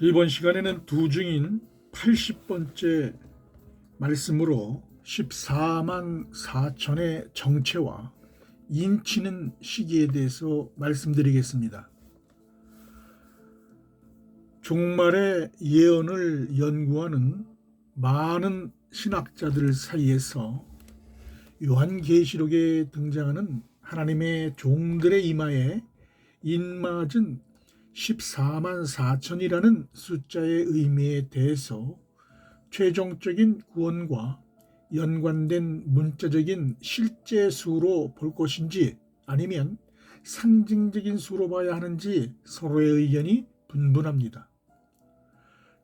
이번 시간에는 두 중인 80번째 말씀으로 14만 4천의 정체와 인치는 시기에 대해서 말씀드리겠습니다. 종말의 예언을 연구하는 많은 신학자들 사이에서 요한계시록에 등장하는 하나님의 종들의 이마에 인맞은 14만 4천이라는 숫자의 의미에 대해서 최종적인 구원과 연관된 문자적인 실제 수로 볼 것인지 아니면 상징적인 수로 봐야 하는지 서로의 의견이 분분합니다.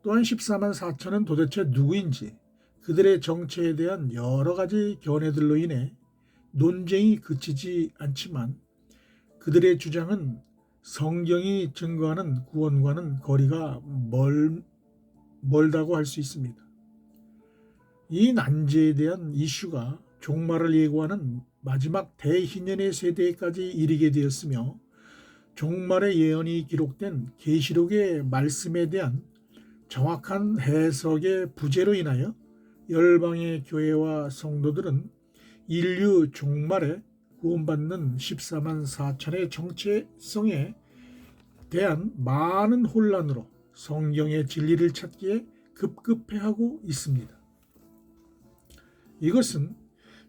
또한 14만 4천은 도대체 누구인지 그들의 정체에 대한 여러 가지 견해들로 인해 논쟁이 그치지 않지만 그들의 주장은 성경이 증거하는 구원과는 거리가 멀, 멀다고 할 수 있습니다. 이 난제에 대한 이슈가 종말을 예고하는 마지막 대희년의 세대까지 이르게 되었으며 종말의 예언이 기록된 계시록의 말씀에 대한 정확한 해석의 부재로 인하여 열방의 교회와 성도들은 인류 종말에 구원받는 14만 4천의 정체성에 대한 많은 혼란으로 성경의 진리를 찾기에 급급해하고 있습니다. 이것은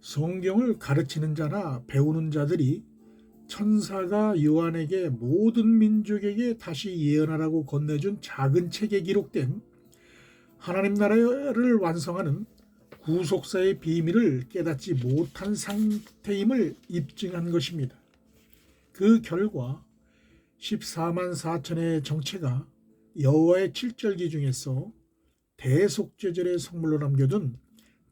성경을 가르치는 자나 배우는 자들이 천사가 요한에게 모든 민족에게 다시 예언하라고 건네준 작은 책에 기록된 하나님 나라를 완성하는 구속사의 비밀을 깨닫지 못한 상태임을 입증한 것입니다. 그 결과 14만 4천의 정체가 여호와의 칠절기 중에서 대속죄절의 성물로 남겨둔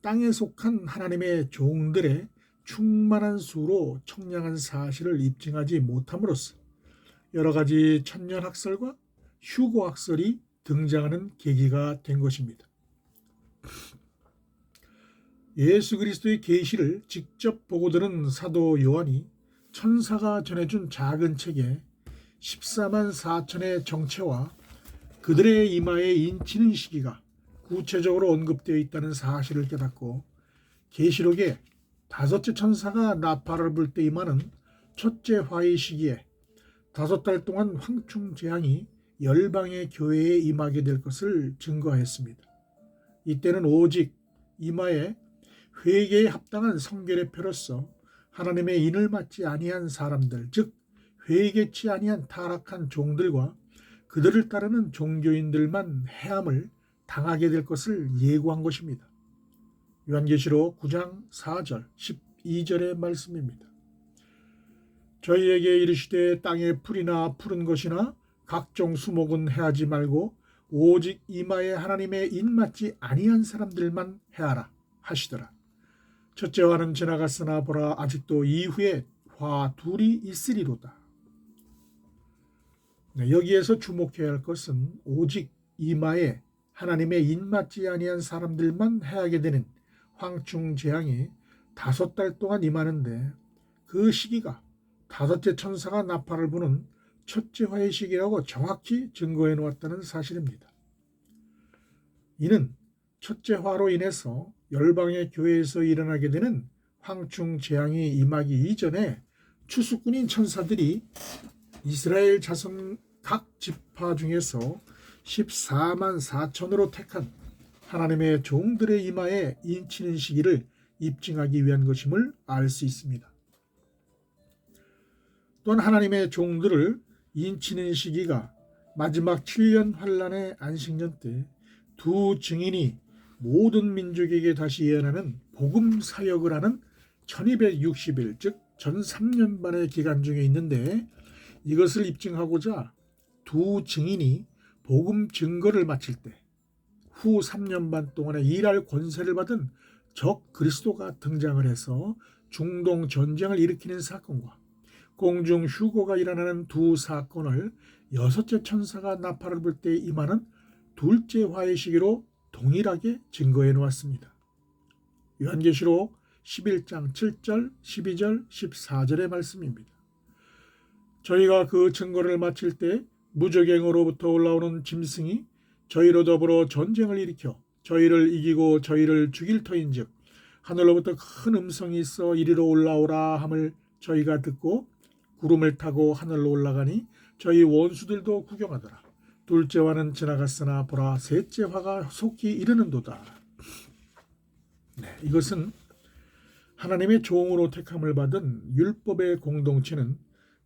땅에 속한 하나님의 종들의 충만한 수로 청량한 사실을 입증하지 못함으로써 여러 가지 천년학설과 휴고학설이 등장하는 계기가 된 것입니다. 예수 그리스도의 계시를 직접 보고 들은 사도 요한이 천사가 전해준 작은 책에 14만 4천의 정체와 그들의 이마에 인치는 시기가 구체적으로 언급되어 있다는 사실을 깨닫고 계시록에 다섯째 천사가 나팔을 불 때 임하는 첫째 화의 시기에 다섯 달 동안 황충 재앙이 열방의 교회에 임하게 될 것을 증거하였습니다. 이때는 오직 이마에 회개에 합당한 성결의 표로서 하나님의 인을 맞지 아니한 사람들, 즉 회개치 아니한 타락한 종들과 그들을 따르는 종교인들만 해함을 당하게 될 것을 예고한 것입니다. 요한계시록 9장 4절, 12절의 말씀입니다. 저희에게 이르시되 땅에 풀이나 푸른 것이나 각종 수목은 해하지 말고 오직 이마에 하나님의 인 맞지 아니한 사람들만 해하라 하시더라. 첫째 화는 지나갔으나 보라 아직도 이후에 화 둘이 있으리로다. 네, 여기에서 주목해야 할 것은 오직 이마에 하나님의 인맞지 아니한 사람들만 해하게 되는 황충 재앙이 다섯 달 동안 임하는데 그 시기가 다섯째 천사가 나팔을 부는 첫째 화의 시기라고 정확히 증거해 놓았다는 사실입니다. 이는 첫째 화로 인해서 열방의 교회에서 일어나게 되는 황충 재앙이 임하기 이전에 추수꾼인 천사들이 이스라엘 자손 각 지파 중에서 14만 4천으로 택한 하나님의 종들의 이마에 인치는 시기를 입증하기 위한 것임을 알 수 있습니다. 또한 하나님의 종들을 인치는 시기가 마지막 7년 환란의 안식년 때 두 증인이 모든 민족에게 다시 예언하는 복음 사역을 하는 1260일 즉 전 3년 반의 기간 중에 있는데 이것을 입증하고자 두 증인이 복음 증거를 마칠 때 후 3년 반 동안에 일할 권세를 받은 적 그리스도가 등장을 해서 중동 전쟁을 일으키는 사건과 공중 휴고가 일어나는 두 사건을 여섯째 천사가 나팔을 불 때 임하는 둘째 화의 시기로 동일하게 증거해 놓았습니다. 요한계시록 11장 7절, 12절, 14절의 말씀입니다. 저희가 그 증거를 마칠 때 무적행으로부터 올라오는 짐승이 저희로 더불어 전쟁을 일으켜 저희를 이기고 저희를 죽일 터인즉 하늘로부터 큰 음성이 있어 이리로 올라오라 함을 저희가 듣고 구름을 타고 하늘로 올라가니 저희 원수들도 구경하더라. 둘째 화는 지나갔으나 보라 셋째 화가 속히 이르는도다. 네, 이것은 하나님의 종으로 택함을 받은 율법의 공동체는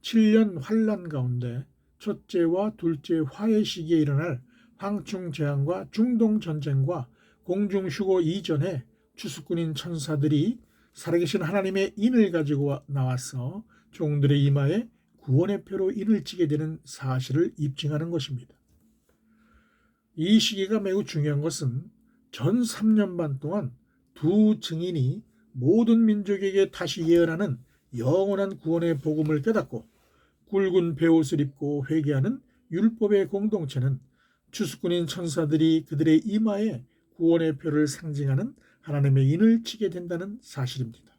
7년 환란 가운데 첫째와 둘째 화의 시기에 일어날 황충 재앙과 중동 전쟁과 공중 휴고 이전에 추수꾼인 천사들이 살아계신 하나님의 인을 가지고 나와서 종들의 이마에 구원의 표로 인을 치게 되는 사실을 입증하는 것입니다. 이 시기가 매우 중요한 것은 전 3년 반 동안 두 증인이 모든 민족에게 다시 예언하는 영원한 구원의 복음을 깨닫고 굵은 베옷을 입고 회개하는 율법의 공동체는 추수꾼인 천사들이 그들의 이마에 구원의 표를 상징하는 하나님의 인을 치게 된다는 사실입니다.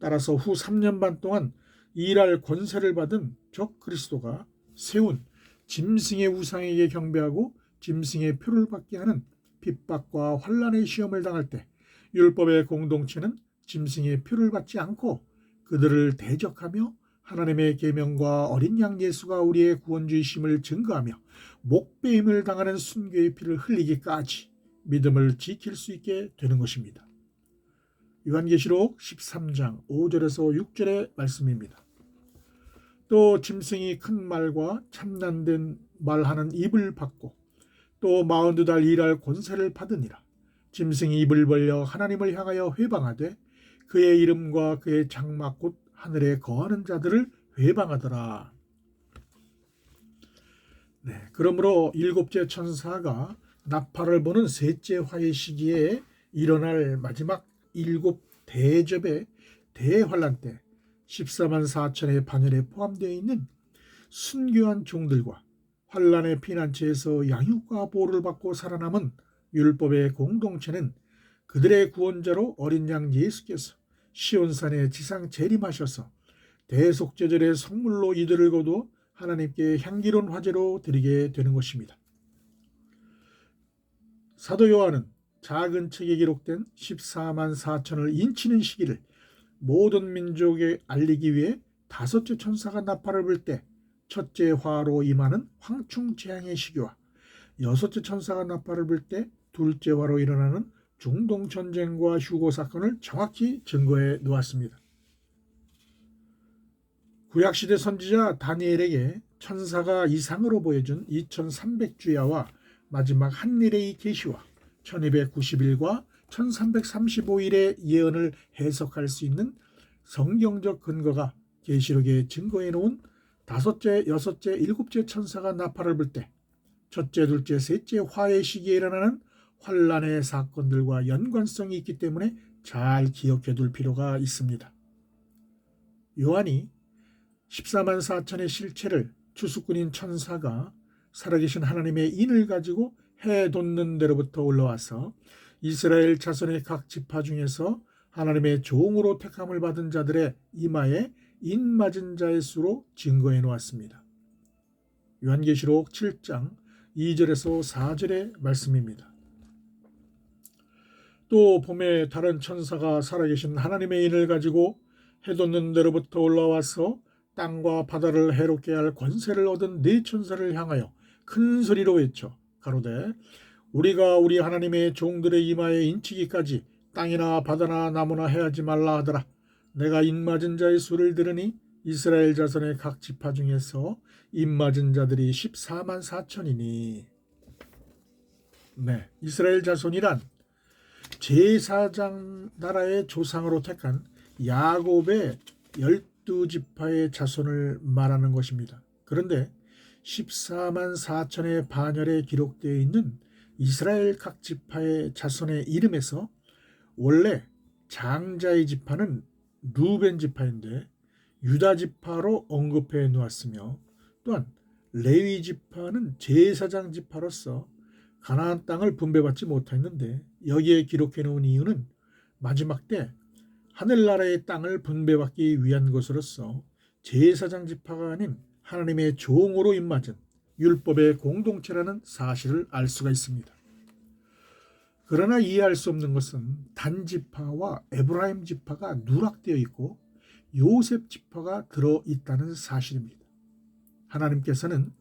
따라서 후 3년 반 동안 일할 권세를 받은 적 그리스도가 세운 짐승의 우상에게 경배하고 짐승의 표를 받게 하는 핍박과 환란의 시험을 당할 때 율법의 공동체는 짐승의 표를 받지 않고 그들을 대적하며 하나님의 계명과 어린 양 예수가 우리의 구원주이심을 증거하며 목배임을 당하는 순교의 피를 흘리기까지 믿음을 지킬 수 있게 되는 것입니다. 요한계시록 13장 5절에서 6절의 말씀입니다. 또 짐승이 큰 말과 참난된 말하는 입을 받고 또 마흔두 달 일할 권세를 받으니라. 짐승이 입을 벌려 하나님을 향하여 회방하되 그의 이름과 그의 장막 곧 하늘에 거하는 자들을 회방하더라. 네, 그러므로 일곱째 천사가 나팔을 보는 셋째 화의 시기에 일어날 마지막 일곱 대접의 대환란 때 14만 4천의 반열에 포함되어 있는 순교한 종들과 환란의 피난처에서 양육과 보호를 받고 살아남은 율법의 공동체는 그들의 구원자로 어린 양 예수께서 시온산에 지상 재림하셔서 대속제절의 성물로 이들을 거둬 하나님께 향기로운 화제로 드리게 되는 것입니다. 사도 요한은 작은 책에 기록된 14만 4천을 인치는 시기를 모든 민족에 알리기 위해 다섯째 천사가 나팔을 불 때 첫째 화로 임하는 황충 재앙의 시기와 여섯째 천사가 나팔을 불 때 둘째 화로 일어나는 중동 전쟁과 휴고 사건을 정확히 증거해 놓았습니다. 구약 시대 선지자 다니엘에게 천사가 이상으로 보여준 2300주야와 마지막 한일의 계시와 1290일과 1335일의 예언을 해석할 수 있는 성경적 근거가 계시록에 증거해 놓은 다섯째, 여섯째, 일곱째 천사가 나팔을 불 때 첫째, 둘째, 셋째 화의 시기에 일어나는 환란의 사건들과 연관성이 있기 때문에 잘 기억해 둘 필요가 있습니다. 요한이 14만 4천의 실체를 추수꾼인 천사가 살아계신 하나님의 인을 가지고 해 돋는 데로부터 올라와서 이스라엘 자손의 각 지파 중에서 하나님의 종으로 택함을 받은 자들의 이마에 인 맞은 자의 수로 증거해 놓았습니다. 요한계시록 7장 2절에서 4절의 말씀입니다. 또 봄에 다른 천사가 살아계신 하나님의 인을 가지고 해돋는 데로부터 올라와서 땅과 바다를 해롭게 할 권세를 얻은 네 천사를 향하여 큰 소리로 외쳐 가로되 우리가 우리 하나님의 종들의 이마에 인치기까지 땅이나 바다나 나무나 해하지 말라 하더라. 내가 입맞은 자의 수를 들으니 이스라엘 자손의 각 지파 중에서 입맞은 자들이 14만 4천이니. 네, 이스라엘 자손이란 제사장 나라의 조상으로 택한 야곱의 열두 지파의 자손을 말하는 것입니다. 그런데 14만 4천의 반열에 기록되어 있는 이스라엘 각 지파의 자손의 이름에서 원래 장자의 지파는 루벤 지파인데 유다 지파로 언급해 놓았으며 또한 레위 지파는 제사장 지파로서 가나안 땅을 분배받지 못했는데 여기에 기록해 놓은 이유는 마지막 때 하늘나라의 땅을 분배받기 위한 것으로서 제사장 지파가 아닌 하나님의 종으로 입맞은 율법의 공동체라는 사실을 알 수가 있습니다. 그러나 이해할 수 없는 것은 단 지파와 에브라임 지파가 누락되어 있고 요셉 지파가 들어 있다는 사실입니다. 하나님께서는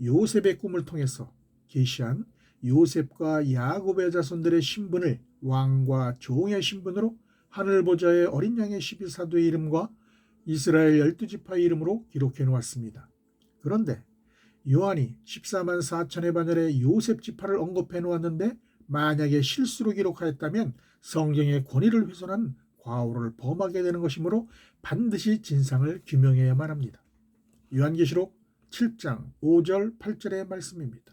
요셉의 꿈을 통해서 계시한 요셉과 야곱의 자손들의 신분을 왕과 종의 신분으로 하늘 보좌의 어린 양의 12사도의 이름과 이스라엘 열두 지파의 이름으로 기록해 놓았습니다. 그런데 요한이 14만 4천의 반열에 요셉 지파를 언급해 놓았는데 만약에 실수로 기록하였다면 성경의 권위를 훼손한 과오를 범하게 되는 것이므로 반드시 진상을 규명해야만 합니다. 요한계시록 7장 5절 8절의 말씀입니다.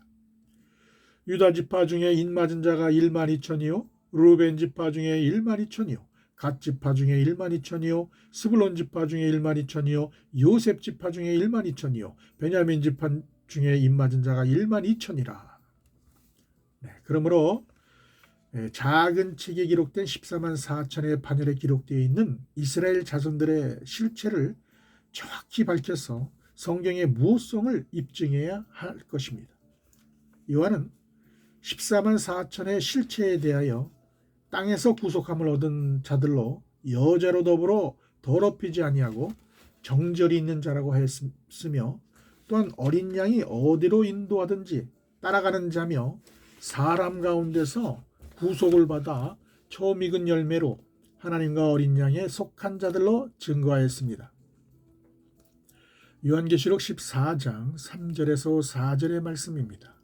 유다 지파 중에 인맞은 자가 1만 2천이요 루벤 지파 중에 1만 2천이요 갓 지파 중에 1만 2천이요 스불론 지파 중에 1만 2천이요 요셉 지파 중에 1만 2천이요 베냐민 지파 중에 인맞은 자가 1만 2천이라. 네, 그러므로 예, 작은 책에 기록된 14만 4천의 반열에 기록되어 있는 이스라엘 자손들의 실체를 정확히 밝혀서 성경의 무호성을 입증해야 할 것입니다. 요한은 14만 4천의 실체에 대하여 땅에서 구속함을 얻은 자들로 여자로 더불어 더럽히지 아니하고 정절이 있는 자라고 했으며 또한 어린 양이 어디로 인도하든지 따라가는 자며 사람 가운데서 구속을 받아 처음 익은 열매로 하나님과 어린 양에 속한 자들로 증거하였습니다. 요한계시록 14장 3절에서 4절의 말씀입니다.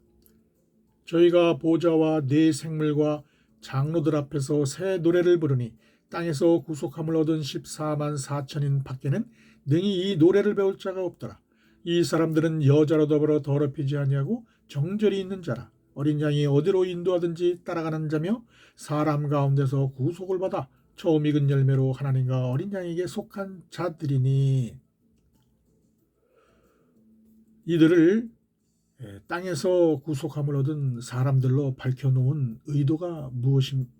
저희가 보좌와 네 생물과 장로들 앞에서 새 노래를 부르니 땅에서 구속함을 얻은 14만 4천인 밖에는 능히 이 노래를 배울 자가 없더라. 이 사람들은 여자로 더불어 더럽히지 아니하고 정절이 있는 자라. 어린 양이 어디로 인도하든지 따라가는 자며 사람 가운데서 구속을 받아 처음 익은 열매로 하나님과 어린 양에게 속한 자들이니 이들을 예, 땅에서 구속함을 얻은 사람들로 밝혀놓은 의도가 무엇인,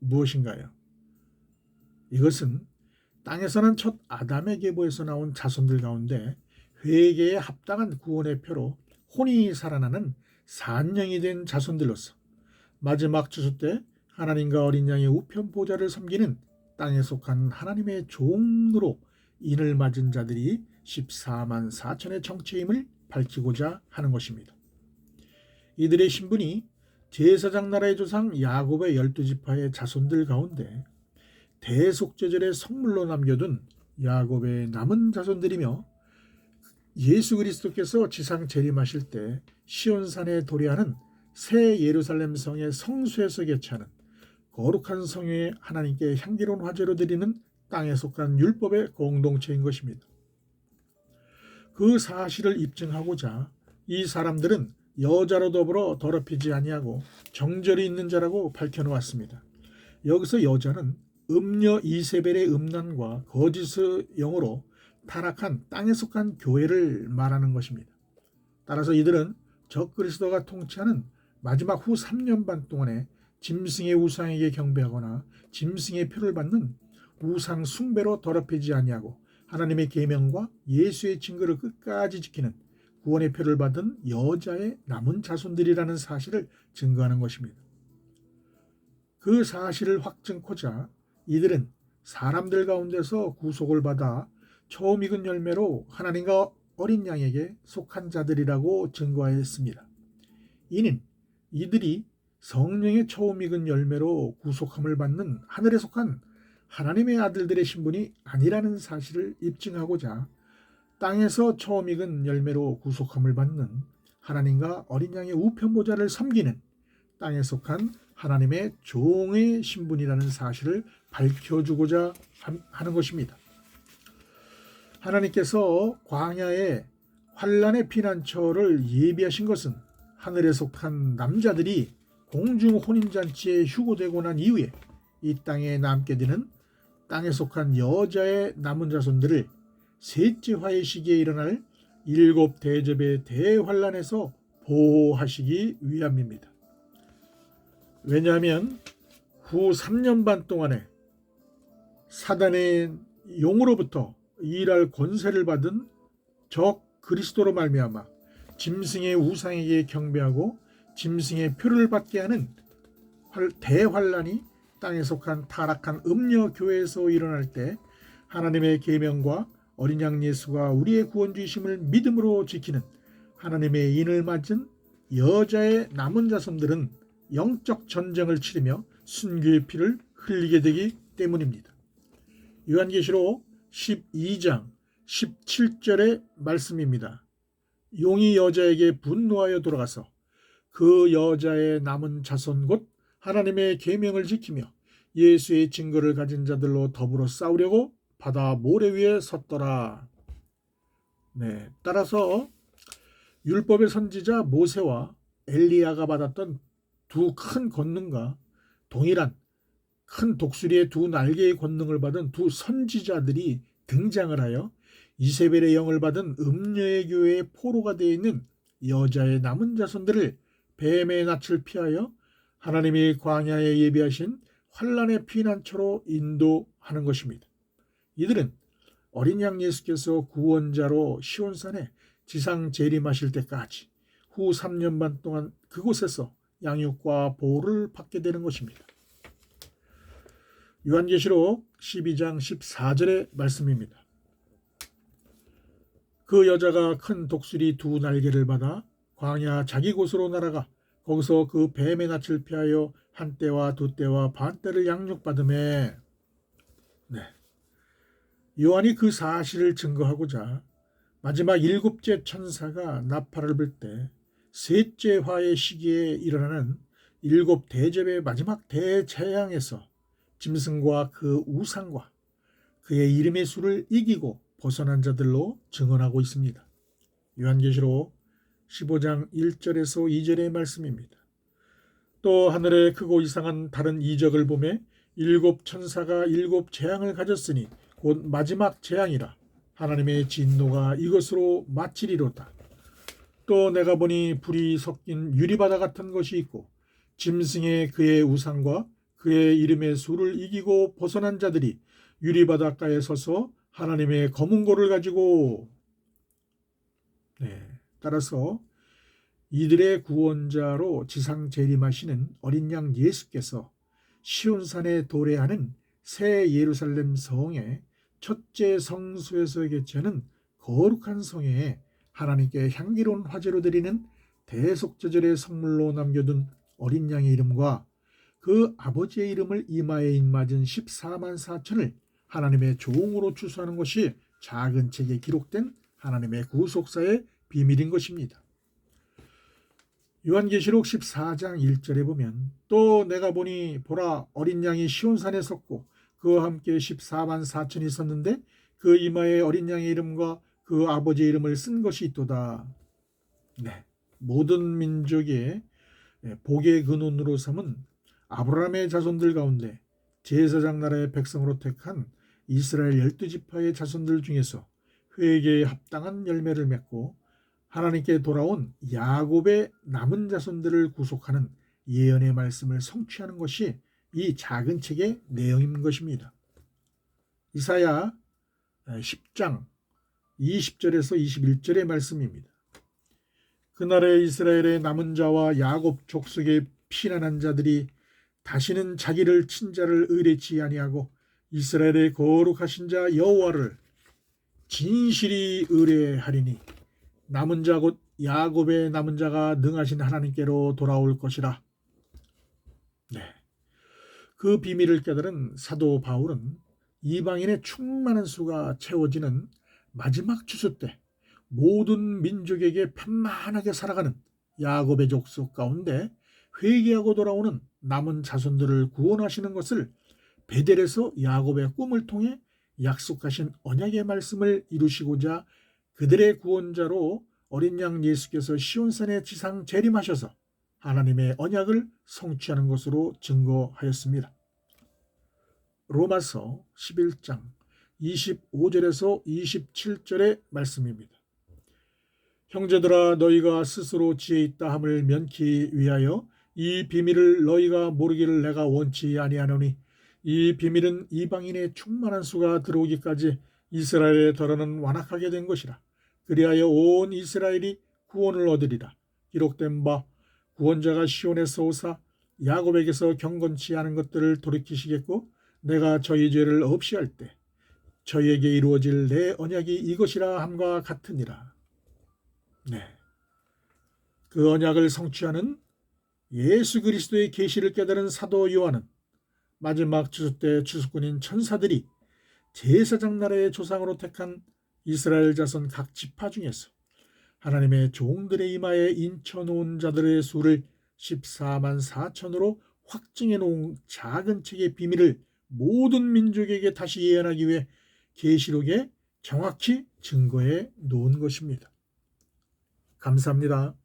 무엇인가요? 이것은 땅에서는 첫 아담의 계보에서 나온 자손들 가운데 회개에 합당한 구원의 표로 혼이 살아나는 산령이 된 자손들로서 마지막 주수 때 하나님과 어린 양의 우편 보좌를 섬기는 땅에 속한 하나님의 종으로 인을 맞은 자들이 14만 4천의 정체임을 밝히고자 하는 것입니다. 이들의 신분이 제사장 나라의 조상 야곱의 열두 지파의 자손들 가운데 대속제절의 선물로 남겨둔 야곱의 남은 자손들이며 예수 그리스도께서 지상 재림하실 때 시온산에 도래하는 새 예루살렘 성의 성수에서 개최하는 거룩한 성에 하나님께 향기로운 화제로 드리는 땅에 속한 율법의 공동체인 것입니다. 그 사실을 입증하고자 이 사람들은 여자로 더불어 더럽히지 아니하고 정절이 있는 자라고 밝혀놓았습니다. 여기서 여자는 음녀 이세벨의 음란과 거짓의 영으로 타락한 땅에 속한 교회를 말하는 것입니다. 따라서 이들은 적 그리스도가 통치하는 마지막 후 3년 반 동안에 짐승의 우상에게 경배하거나 짐승의 표를 받는 우상 숭배로 더럽히지 아니하고 하나님의 계명과 예수의 증거를 끝까지 지키는 구원의 표를 받은 여자의 남은 자손들이라는 사실을 증거하는 것입니다. 그 사실을 확증코자 이들은 사람들 가운데서 구속을 받아 처음 익은 열매로 하나님과 어린 양에게 속한 자들이라고 증거하였습니다. 이는 이들이 성령의 처음 익은 열매로 구속함을 받는 하늘에 속한 하나님의 아들들의 신분이 아니라는 사실을 입증하고자 땅에서 처음 익은 열매로 구속함을 받는 하나님과 어린 양의 우편 보좌를 섬기는 땅에 속한 하나님의 종의 신분이라는 사실을 밝혀주고자 하는 것입니다. 하나님께서 광야에 환란의 피난처를 예비하신 것은 하늘에 속한 남자들이 공중 혼인잔치에 휴고되고 난 이후에 이 땅에 남게 되는 땅에 속한 여자의 남은 자손들을 셋째 화의 시기에 일어날 일곱 대접의 대환란에서 보호하시기 위함입니다. 왜냐하면 후 3년 반 동안에 사단의 용으로부터 일할 권세를 받은 적 그리스도로 말미암아 짐승의 우상에게 경배하고 짐승의 표를 받게 하는 활- 대환란이 땅에 속한 타락한 음녀 교회에서 일어날 때 하나님의 계명과 어린 양 예수가 우리의 구원주이심을 믿음으로 지키는 하나님의 인을 맞은 여자의 남은 자손들은 영적 전쟁을 치르며 순교의 피를 흘리게 되기 때문입니다. 요한계시록 12장 17절의 말씀입니다. 용이 여자에게 분노하여 돌아가서 그 여자의 남은 자손 곧 하나님의 계명을 지키며 예수의 증거를 가진 자들로 더불어 싸우려고 바다 모래 위에 섰더라. 네, 따라서 율법의 선지자 모세와 엘리야가 받았던 두 큰 권능과 동일한 큰 독수리의 두 날개의 권능을 받은 두 선지자들이 등장을 하여 이세벨의 영을 받은 음녀의 교회의 포로가 되어 있는 여자의 남은 자손들을 뱀의 낯을 피하여 하나님이 광야에 예비하신 환란의 피난처로 인도하는 것입니다. 이들은 어린 양 예수께서 구원자로 시온산에 지상 재림하실 때까지 후 3년 반 동안 그곳에서 양육과 보호를 받게 되는 것입니다. 요한계시록 12장 14절의 말씀입니다. 그 여자가 큰 독수리 두 날개를 받아 광야 자기 곳으로 날아가 거기서 그 뱀의 낯을 피하여 한 때와 두 때와 반 때를 양육받음에 네. 요한이 그 사실을 증거하고자 마지막 일곱째 천사가 나팔을 불 때 셋째 화의 시기에 일어나는 일곱 대접의 마지막 대재앙에서 짐승과 그 우상과 그의 이름의 수를 이기고 벗어난 자들로 증언하고 있습니다. 요한계시록 15장 1절에서 2절의 말씀입니다. 또 하늘에 크고 이상한 다른 이적을 보매 일곱 천사가 일곱 재앙을 가졌으니 곧 마지막 재앙이라 하나님의 진노가 이것으로 마치리로다. 또 내가 보니 불이 섞인 유리바다 같은 것이 있고 짐승의 그의 우상과 그의 이름의 수를 이기고 벗어난 자들이 유리바닷가에 서서 하나님의 검은 고를 가지고 네, 따라서 이들의 구원자로 지상 재림하시는 어린 양 예수께서 시온산에 도래하는 새 예루살렘 성의 첫째 성수에서 개최하는 거룩한 성에 하나님께 향기로운 화제로 드리는 대속제절의 선물로 남겨둔 어린 양의 이름과 그 아버지의 이름을 이마에 입맞은 14만 4천을 하나님의 종으로 추수하는 것이 작은 책에 기록된 하나님의 구속사의 비밀인 것입니다. 요한계시록 14장 1절에 보면 또 내가 보니 보라 어린 양이 시온산에 섰고 그와 함께 14만 4천이 있었는데 그 이마에 어린 양의 이름과 그 아버지의 이름을 쓴 것이 있도다. 네. 모든 민족의 복의 근원으로 삼은 아브라함의 자손들 가운데 제사장 나라의 백성으로 택한 이스라엘 열두 지파의 자손들 중에서 회개에 합당한 열매를 맺고 하나님께 돌아온 야곱의 남은 자손들을 구속하는 예언의 말씀을 성취하는 것이 이 작은 책의 내용인 것입니다. 이사야 10장 20절에서 21절의 말씀입니다. 그날에 이스라엘의 남은 자와 야곱 족속의 피난한 자들이 다시는 자기를 친자를 의뢰치 아니하고 이스라엘의 거룩하신 자 여호와를 진실이 의뢰하리니 남은 자 곧 야곱의 남은 자가 능하신 하나님께로 돌아올 것이라. 네. 그 비밀을 깨달은 사도 바울은 이방인의 충만한 수가 채워지는 마지막 추수 때 모든 민족에게 편만하게 살아가는 야곱의 족속 가운데 회개하고 돌아오는 남은 자손들을 구원하시는 것을 베델에서 야곱의 꿈을 통해 약속하신 언약의 말씀을 이루시고자 그들의 구원자로 어린 양 예수께서 시온산에 지상 재림하셔서 하나님의 언약을 성취하는 것으로 증거하였습니다. 로마서 11장 25절에서 27절의 말씀입니다. 형제들아 너희가 스스로 지혜 있다 함을 면키 위하여 이 비밀을 너희가 모르기를 내가 원치 아니하노니 이 비밀은 이방인의 충만한 수가 들어오기까지 이스라엘의 덜어는 완악하게 된 것이라 그리하여 온 이스라엘이 구원을 얻으리라. 기록된 바 구원자가 시온에서 오사 야곱에게서 경건치 않은 것들을 돌이키시겠고 내가 저희 죄를 없이 할 때 저희에게 이루어질 내 언약이 이것이라 함과 같으니라. 네. 그 언약을 성취하는 예수 그리스도의 계시를 깨달은 사도 요한은 마지막 추수 때 추수꾼인 천사들이 제사장 나라의 조상으로 택한 이스라엘 자손 각 지파 중에서 하나님의 종들의 이마에 인쳐 놓은 자들의 수를 14만 4천으로 확증해 놓은 작은 책의 비밀을 모든 민족에게 다시 예언하기 위해 계시록에 정확히 증거해 놓은 것입니다. 감사합니다.